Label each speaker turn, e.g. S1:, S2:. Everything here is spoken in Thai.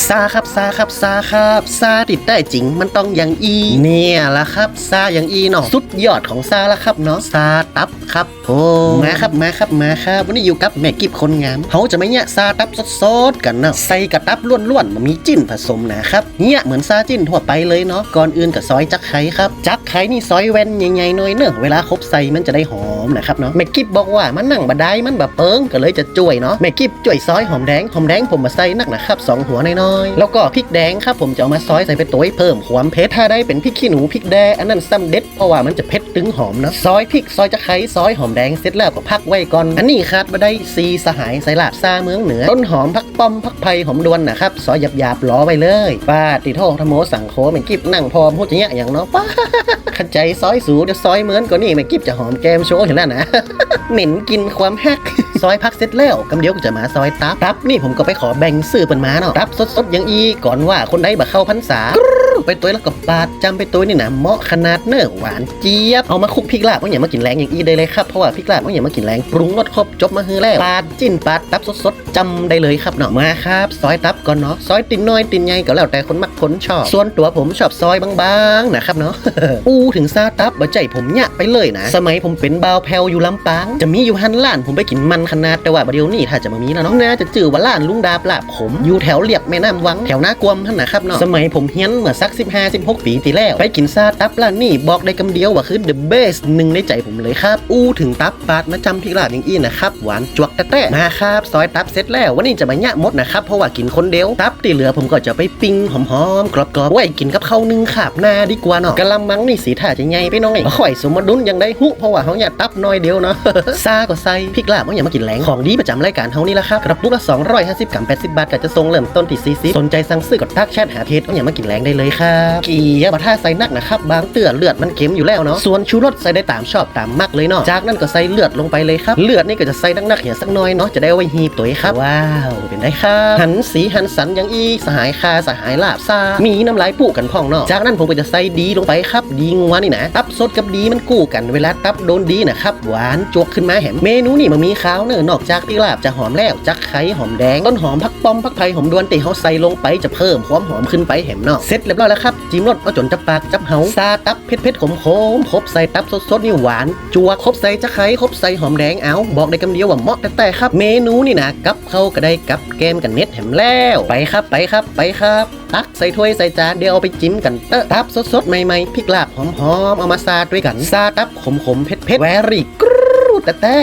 S1: ซาครับซาครับซาครับซาติดได้จริงมันต้องอย่างอี เนี่ยละครับซาอย่างอีเนาะสุดยอดของซาละครับเนาะซาตับครับผมมาครับมาครับมาครับวันนี้อยู่กับแม่กิบคนงามเขาจะไม่เนี่ยซาตับสดๆกันเนาะใส่กระตับล้วนๆมันมีจิ้นผสมนะครับเนี่ยเหมือนซาจิ้นทั่วไปเลยเนาะก่อนอื่นกับซอยจักไข่ครับจักไข่นี่ซอยแว่นใหญ่ๆหน่อยเนอะเวลาครบใส่มันจะได้หอมนะครับเนาะแม่กิบบอกว่ามันนั่งบไดมันแบบเปิงก็เลยจะจ่วยเนาะแม่กิบจ่วยซอยหอมแดงหอมแดงผมมาใส่นักนะครับสองหัวใน้อย แล้วก็พริกแดงครับผมจะเอามาซอยใส่ไปตัวเพิ่มความเผ็ดถ้าได้เป็นพริกขี้หนูพริกแดงอันนั้นซ้ำเด็ดเพราะว่ามันจะเผ็ดตึงหอมนะซอยพริกซอยจะไคร้ซอยหอมแดงเสร็จแล้วก็พักไว้ก่อน อันนี้คาดมาได้ซีสหายใส่ลาบซาเมืองเหนือ ต้นหอมพักป้อมพักไผ่หอมดวนนะครับซอยหยาบๆล้อไว้เลยป้าติโทธโมสังโคเหมือนกิบนั่งพอมพูดอย่างเงี้ยอย่างเนาะป้าขัดใจซอยสูเดี๋ยวซอยเหมือนกว่านี่แม่กิบจะหอมแก้มโชว์เห็นแล้วนะเหม็นกินความแฮก ซอยพักเสร็จแล้วกำเดียวก็จะมาซอยตับตับนี่ผมก็ไปขอแบ่งซื้อเปินมาเนาะตับสดๆอย่างอีก่อนว่าคนใดบ่เข้าพรรษา ไปตัวแล้วก็ปาดจำไปตัวนี่นะเหมาะขนาดเนื้อหวานเจี๊ยบเอามาคุกพริกลาบว่าอย่ามากินแรงอย่างอีได้เลยครับเพราะว่าพริกลาบว่าอย่ามากินแรงปรุงรสครบจบมาฮือแล้วปาดจิ้นปาดตับสดๆจำได้เลยครับเนาะมาครับซอยตับก่อนเนาะซอยตินน้อยตินใหญ่ก็แล้วแต่คนมักคนชอบ ส่วนตัวผมชอบซอยบางๆนะครับเนาะอู้ถึงซาตับบ่ใจผมเนี่ยไปเลยนะ สมัยผมเป็นบาวแพลวอยู่ลำปาง จะมีอยู่ฮันล้านผมไปกินมันขนาดแต่ว่าเดี๋ยวนี้ถ้าจะมามีแล้วเนาะน่าจะจื่อว่าล้านลุงดาบลาผมอยู่แถวเรียบแม่น้ำวังแถวหน้ากวมท่านนะครับเนาะสมัยผมเฮียนเมื่อสัก 15 16ปีที่แล้วไปกินซาตับร้านนี่บอกได้คำเดียวว่าคือ the best หนึ่งในใจผมเลยครับ อู้ถึงตับปาดมาจำที่ร้านอย่างอี้นะครับหวานจวกแต่แต่มาครับซอยตับเสร็จแล้ววันนี้จะมาเนี่ยหมดนะครับเพราะว่ากินคนเดียวตับที่เหลือผมก็จะไปปิ้งหอมๆกรอบๆไว้กินกับข้าวนึ่งขาบหน้าดีกว่าเนาะกะละมังนี่สีท่าจะใหญ่ไปหน้อยข่อยสมดุลยังได้หุเพราะว่าเขาอยากตับน้อยเดียวเนาะซาก็ใส่พริกลาบว่อย่ามากินแรงของดีประจำรายการเฮานี่แหละครับกระปุกละ250กรัม80บาทก็จะส่งเริ่มต้นที่40สนใจสั่งซื้อกดทักแชทหาเพจว่าอย่ามากินแรงได้เลยครับเกียร์บัท่าใส่นักนะครับ บางเตือเลือดมันเค็มอยู่แล้วเนาะส่วนชูรสใส่ได้ตามชอบตามมักเลยเนาะจากนั้นก็ใส่เลือดลงไปเลยครับ เลือดนี่ก็จะใส่นักๆอย่างสักหน้อยเนาะจะได้เอาไว้ฮีบตัวครับ ว้าวเป็นได้ครับหันสีหันสันอยังอีสหายคาสหายลาบซามีน้ำลายปุกันพองเนาะจากนั้นผมก็จะใส่ดีลงไปครับ ดีงัวนี่นะตับสดกับดีมันกู้กันเวลาตับโดนดีนะครับหวานจวกขึ้นมาแหมเมนูนี่มันมีข้าวเนื้อนอกจากที่ลาบจะหอมแล้วจักไข่หอมแดงต้นหอมพักป้อมพักไผ่หอมดวนตีเขาใส่ลงไปจะเพิ่มความหอมขึ้นไปแหมเนาะเสร็จเรียบร้อยแล้วครับจิ้มรสเอาจนจับปากจับเฮาซาตับเผ็ดเผ็ดขมขมครบใส่ตับสดๆนี่หวานจัวครบใส่จักไข่ครบใส่หอมแดงเอาบอกได้คำเดียวว่าเหมาะแต่แต่ครับ เมนูนี่นะกับเข้าก็ได้กับแกมกันเน็ตแหมแล้วไปครับไปครับไปครับตักใส่ถ้วยใส่จานเดี๋ยวเอาไปจิ้มกันเตอะตับสดๆใหม่ๆพริกลาบหอมๆเอามาซาดด้วยกันซาตับขมๆเผ็ดๆแวรี่กรูดแต่แต่